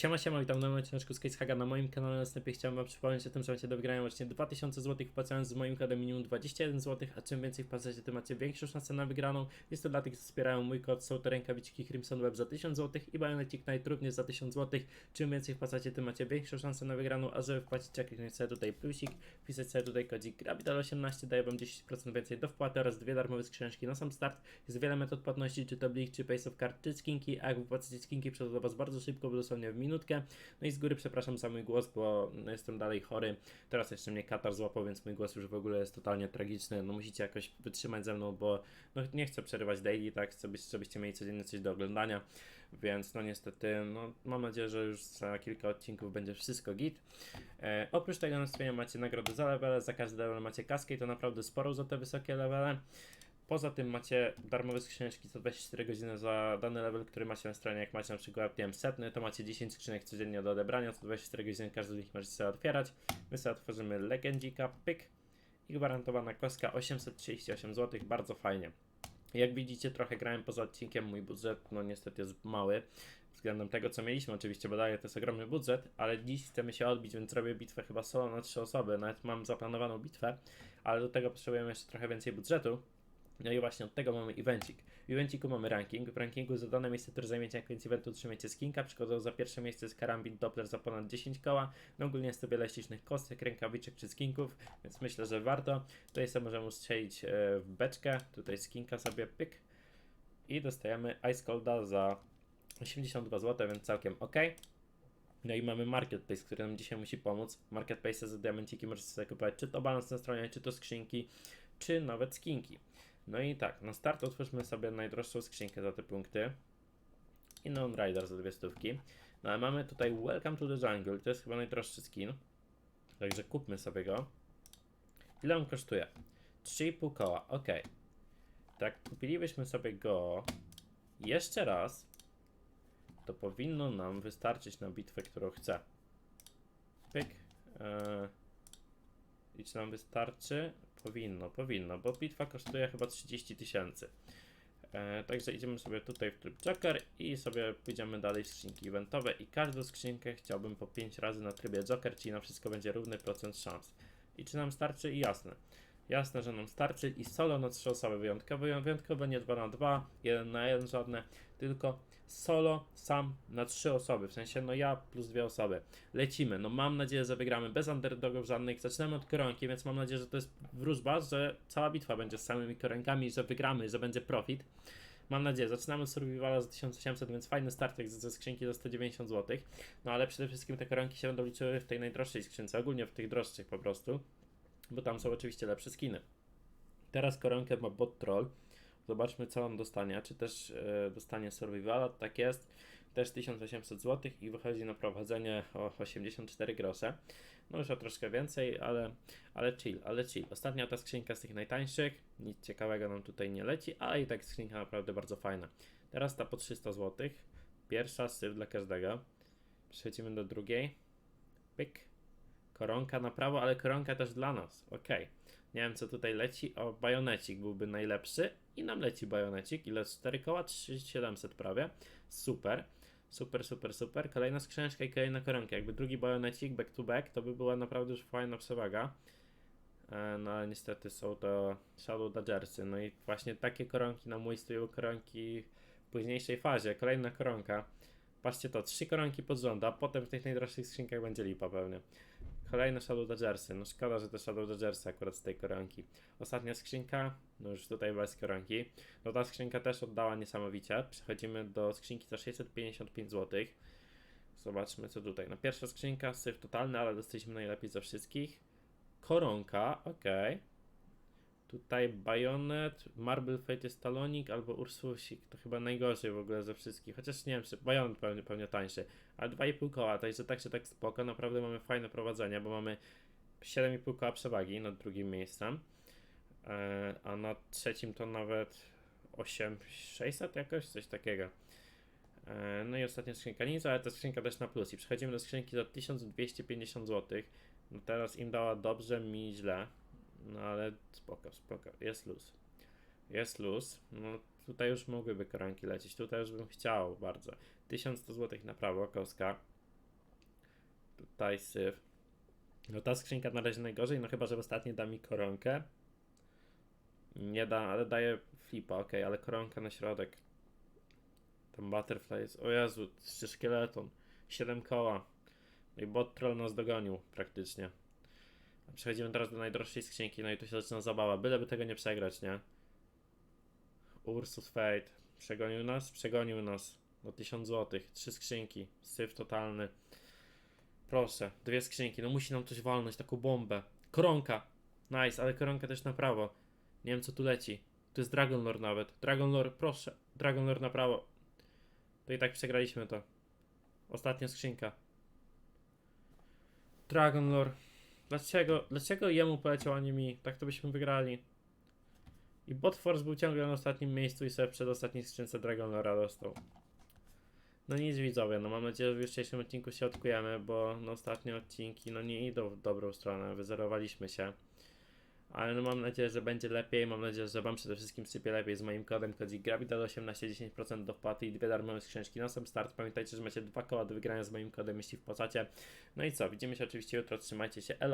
Siema, siema, witam w nowym odcinku z Casehaga na moim kanale. Na wstępie chciałem wam przypomnieć o tym, że macie do wygrania właśnie 2000 zł wpłacając z moim kodem minimum 21 zł, a czym więcej wpłacacie, tym macie większą szansę na wygraną. Jest to dla tych, co wspierają mój kod, są to rękawiczki Crimson Web za 1000 zł i Bionetic Knight również za 1000 zł. Czym więcej wpłacacie, tym macie większą szansę na wygraną, a żeby wpłacić, kliknąć sobie tutaj plusik, wpisać sobie tutaj kodzik Gravital18, daje wam 10% więcej do wpłaty oraz dwie darmowe skrzynki na sam start. Jest wiele metod płatności, czy to Blik, czy Pace of Card, czy skinki, a jak wypłacicie skinki, do was bardzo szybko, bo dosłownie w minutkę. No i z góry przepraszam za mój głos, bo no, jestem dalej chory. Teraz jeszcze mnie katar złapał, więc mój głos już w ogóle jest totalnie tragiczny. No musicie jakoś wytrzymać ze mną, bo no, nie chcę przerywać daily, tak? Chcę, byś, żebyście mieli codziennie coś do oglądania. Więc no niestety, no mam nadzieję, że już za kilka odcinków będzie wszystko git. E, oprócz tego na stronie macie nagrody za levele, za każdy level macie kaskę i to naprawdę sporo za te wysokie levele. Poza tym macie darmowe skrzyneczki co 24 godziny za dany level, który macie na stronie. Jak macie na przykład nie wiem, setny, to macie 10 skrzynek codziennie do odebrania, co 24 godziny każdy z nich możecie sobie otwierać. My sobie otworzymy Legendzika, pyk i gwarantowana kostka 838 zł, bardzo fajnie. Jak widzicie, trochę grałem poza odcinkiem, mój budżet no niestety jest mały względem tego, co mieliśmy oczywiście, bo daje to jest ogromny budżet, ale dziś chcemy się odbić, więc robię bitwę chyba solo na 3 osoby, nawet mam zaplanowaną bitwę, ale do tego potrzebujemy jeszcze trochę więcej budżetu, no i właśnie od tego mamy evencik. W evenciku mamy ranking. W rankingu za dane miejsce, które zajmiecie jak koniec eventu, otrzymacie skinka. Przykładowo za pierwsze miejsce jest karambit Doppler za ponad 10 koła. No ogólnie jest to wiele ślicznych kostek, rękawiczek czy skinków, więc myślę, że warto. Tutaj sobie możemy strzelić e, w beczkę. Tutaj skinka sobie pyk. I dostajemy Ice Colda za 82 zł, więc całkiem ok. No i mamy Marketplace, który nam dzisiaj musi pomóc. Marketplace za diamenciki możecie sobie kupować czy to balans na stronie, czy to skrzynki, czy nawet skinki. No i tak, na start otwórzmy sobie najdroższą skrzynkę za te punkty. I Non Rider za dwie stówki. No ale mamy tutaj Welcome to the Jungle, to jest chyba najdroższy skin. Także kupmy sobie go. Ile on kosztuje? 3,5 koła, ok. Tak, kupilibyśmy sobie go jeszcze raz, to powinno nam wystarczyć na bitwę, którą chcę. Pyk. Eee, I czy nam wystarczy? Powinno, powinno, bo bitwa kosztuje chyba 30 tysięcy. E, także idziemy sobie tutaj w tryb Joker i sobie pójdziemy dalej w skrzynki eventowe i każdą skrzynkę chciałbym po 5 razy na trybie Joker, czyli na wszystko będzie równy procent szans. I czy nam starczy? I jasne. Jasne, że nam starczy i solo na 3 osoby wyjątkowe, wyjątkowe nie 2 na 2, 1 na 1 żadne, tylko solo sam na 3 osoby, w sensie no ja plus dwie osoby. Lecimy, no mam nadzieję, że wygramy bez underdogów żadnych, zaczynamy od koronki, więc mam nadzieję, że to jest wróżba, że cała bitwa będzie z samymi koronkami, że wygramy, że będzie profit. Mam nadzieję, zaczynamy z survivala za 1800, więc fajny start jak ze skrzynki za 190 zł. No ale przede wszystkim te koronki się będą liczyły w tej najdroższej skrzynce, ogólnie w tych droższych po prostu bo tam są oczywiście lepsze skiny. Teraz koronkę ma bot troll. Zobaczmy, co on dostanie. Czy też e, dostanie survivala? Tak jest. Też 1800 zł i wychodzi na prowadzenie o 84 grosze. No już o troszkę więcej, ale, ale chill, ale chill. Ostatnia ta skrzynka z tych najtańszych. Nic ciekawego nam tutaj nie leci, ale i tak skrzynka naprawdę bardzo fajna. Teraz ta po 300 zł. Pierwsza syf dla każdego. Przechodzimy do drugiej. Pyk Koronka na prawo, ale koronka też dla nas. Ok. Nie wiem co tutaj leci. O, bajonecik byłby najlepszy. I nam leci bajonecik. Ile? 4 koła? 3700 prawie. Super. Super, super, super. Kolejna skrzyneczka i kolejna koronka. Jakby drugi bajonecik back to back, to by była naprawdę już fajna przewaga. E, no ale niestety są to Shadow Dodgersy. No i właśnie takie koronki na mój stylu koronki w późniejszej fazie. Kolejna koronka. Patrzcie to, trzy koronki pod rząd, a potem w tych najdroższych skrzynkach będzie lipa pewnie. Kolejne Shadow Dodgersy. No szkoda, że te Shadow Dodgersy akurat z tej koronki. Ostatnia skrzynka, no już tutaj bez koronki. No ta skrzynka też oddała niesamowicie. Przechodzimy do skrzynki za 655 zł. Zobaczmy co tutaj. No pierwsza skrzynka, syf totalny, ale dostaliśmy najlepiej ze wszystkich. Koronka, ok. Tutaj Bayonet, Marble Fate jest Talonik albo Ursusik. To chyba najgorzej w ogóle ze wszystkich. Chociaż nie wiem, czy Bayonet pewnie, pewnie tańszy. Ale 2,5 koła, także tak się tak spoko. Naprawdę mamy fajne prowadzenie, bo mamy 7,5 koła przewagi nad drugim miejscem. E, a na trzecim to nawet 8600 jakoś, coś takiego. E, no i ostatnia skrzynka nic, ale ta skrzynka też na plus. I przechodzimy do skrzynki za 1250 zł. No teraz im dała dobrze, mi źle. No ale spoko, spoko. Jest luz. Jest luz. No tutaj już mogłyby koronki lecieć. Tutaj już bym chciał bardzo. 1100 zł na prawo, koska. Tutaj syf. No ta skrzynka na razie najgorzej, no chyba, że w ostatniej da mi koronkę. Nie da, ale daje flipa, okej, ale koronka na środek. Tam butterflies. O Jezu, jeszcze szkieleton. 7 koła. No i bot troll nas dogonił praktycznie. Przechodzimy teraz do najdroższej skrzynki, no i tu się zaczyna zabawa. Byleby tego nie przegrać, nie? Ursus Fate. Przegonił nas? Przegonił nas. Do 1000 zł. Trzy skrzynki. Syf totalny. Proszę, dwie skrzynki. No musi nam coś walnąć, taką bombę. Koronka. Nice, ale koronka też na prawo. Nie wiem co tu leci. Tu jest Dragon Lord nawet. Dragon Lord, proszę. Dragon Lord na prawo. To i tak przegraliśmy to. Ostatnia skrzynka. Dragon Lord. Dlaczego, dlaczego jemu poleciał, a nie mi? Tak to byśmy wygrali. I Bot Force był ciągle na ostatnim miejscu i sobie przed ostatniej skrzynce Dragon Lora dostał. No nic widzowie, no mam nadzieję, że w jutrzejszym odcinku się odkujemy, bo no ostatnie odcinki no nie idą w dobrą stronę, wyzerowaliśmy się. Ale no mam nadzieję, że będzie lepiej, mam nadzieję, że wam przede wszystkim sypie lepiej z moim kodem kodzik Gravidal 18 10% do wpłaty i dwie darmowe skrzynki na sam start. Pamiętajcie, że macie dwa koła do wygrania z moim kodem, jeśli wpłacacie. No i co, widzimy się oczywiście jutro, trzymajcie się, elo.